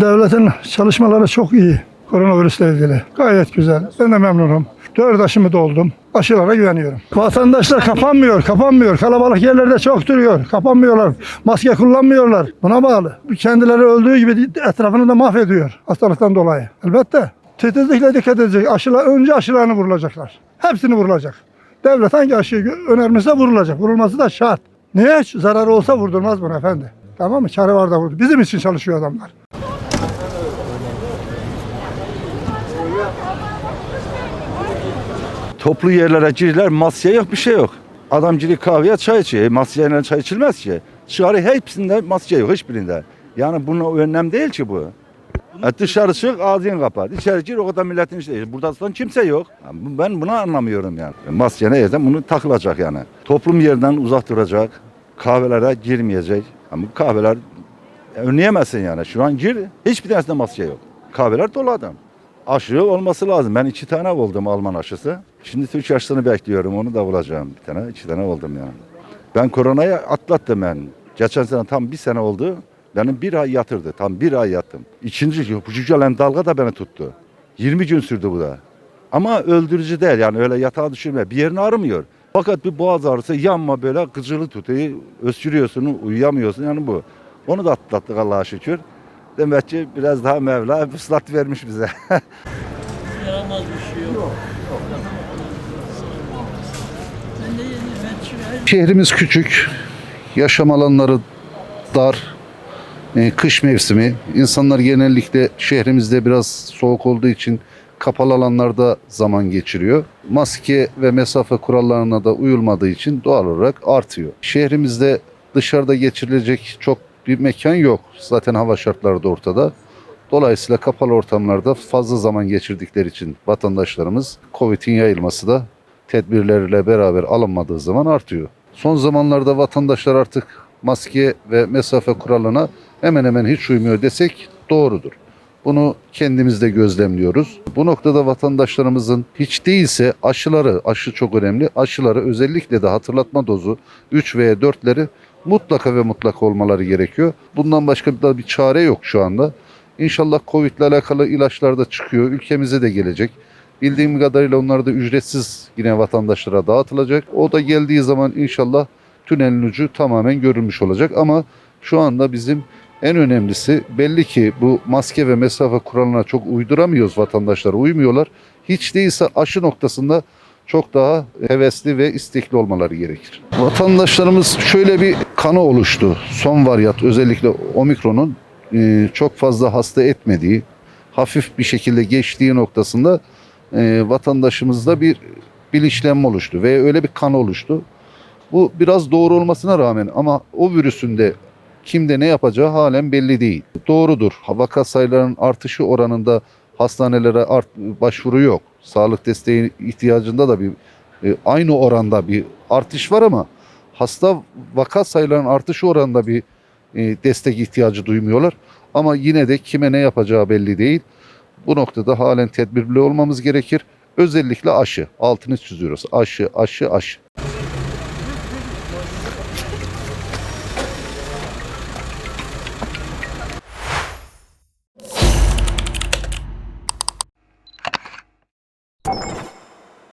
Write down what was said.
devletin çalışmaları çok iyi. Koronavirüsle ilgili. Gayet güzel. Ben de memnunum. Dört aşımı doldum. Aşılara güveniyorum. Vatandaşlar kapanmıyor, kapanmıyor. Kalabalık yerlerde çok duruyor. Kapanmıyorlar. Maske kullanmıyorlar. Buna bağlı. Kendileri öldüğü gibi etrafını da mahvediyor hastalıktan dolayı. Elbette. Titizlikle dikkat edecek. Aşılar, önce aşılarını vurulacaklar. Hepsini vurulacak. Devlet hangi aşıyı önermişse vurulacak. Vurulması da şart. Niye? Zararı olsa vurdurmaz bunu efendi. Tamam mı? Çare var da vurdu. Bizim için çalışıyor adamlar. Toplu yerlere girdiler, masaya yok bir şey yok. Adam girip kahveye çay içiyor. E, masayla çay içilmez ki. Dışarı hepsinde masaya yok, hiçbirinde. Yani bunun önlem değil ki bu. E, dışarı çık, ağzını kapat. İçeri gir, o kadar milletin işte. Burada aslında kimse yok. Ben bunu anlamıyorum yani. E, Maske ne yerden bunu takılacak yani. Toplum yerden uzak duracak. Kahvelere girmeyecek. Ama bu kahveler e, önleyemezsin yani. Şu an gir, hiçbir tanesinde maske yok. Kahveler dolu adam. Aşı olması lazım. Ben iki tane oldum Alman aşısı. Şimdi Türk aşısını bekliyorum. Onu da bulacağım bir tane. iki tane oldum yani. Ben koronayı atlattım ben. Geçen sene tam bir sene oldu. Benim bir ay yatırdı. Tam bir ay yattım. İkinci bu gelen dalga da beni tuttu. 20 gün sürdü bu da. Ama öldürücü değil yani öyle yatağa düşürme. Bir yerini ağrımıyor. Fakat bir boğaz ağrısı yanma böyle gıcılı tutuyor. Öskürüyorsun, uyuyamıyorsun yani bu. Onu da atlattık Allah'a şükür. Demek ki biraz daha Mevla fıslat vermiş bize. Yaramaz bir şey yok. Şu- Şehrimiz küçük, yaşam alanları dar, e, kış mevsimi. İnsanlar genellikle şehrimizde biraz soğuk olduğu için kapalı alanlarda zaman geçiriyor. Maske ve mesafe kurallarına da uyulmadığı için doğal olarak artıyor. Şehrimizde dışarıda geçirilecek çok bir mekan yok. Zaten hava şartları da ortada. Dolayısıyla kapalı ortamlarda fazla zaman geçirdikleri için vatandaşlarımız Covid'in yayılması da tedbirlerle beraber alınmadığı zaman artıyor. Son zamanlarda vatandaşlar artık maske ve mesafe kuralına hemen hemen hiç uymuyor desek doğrudur. Bunu kendimiz de gözlemliyoruz. Bu noktada vatandaşlarımızın hiç değilse aşıları, aşı çok önemli, aşıları özellikle de hatırlatma dozu 3 veya 4'leri mutlaka ve mutlaka olmaları gerekiyor. Bundan başka da bir çare yok şu anda. İnşallah Covid ile alakalı ilaçlar da çıkıyor. Ülkemize de gelecek. Bildiğim kadarıyla onlar da ücretsiz yine vatandaşlara dağıtılacak. O da geldiği zaman inşallah tünelin ucu tamamen görülmüş olacak. Ama şu anda bizim en önemlisi belli ki bu maske ve mesafe kuralına çok uyduramıyoruz vatandaşlar, uymuyorlar. Hiç değilse aşı noktasında çok daha hevesli ve istekli olmaları gerekir. Vatandaşlarımız şöyle bir kanı oluştu. Son varyant özellikle omikronun e, çok fazla hasta etmediği, hafif bir şekilde geçtiği noktasında e, vatandaşımızda bir bilinçlenme oluştu ve öyle bir kan oluştu. Bu biraz doğru olmasına rağmen ama o virüsün de kimde ne yapacağı halen belli değil. Doğrudur. Vaka sayılarının artışı oranında hastanelere art, başvuru yok. Sağlık desteği ihtiyacında da bir e, aynı oranda bir artış var ama hasta vaka sayılarının artışı oranında bir e, destek ihtiyacı duymuyorlar. Ama yine de kime ne yapacağı belli değil. Bu noktada halen tedbirli olmamız gerekir. Özellikle aşı. Altını çiziyoruz. Aşı, aşı, aşı.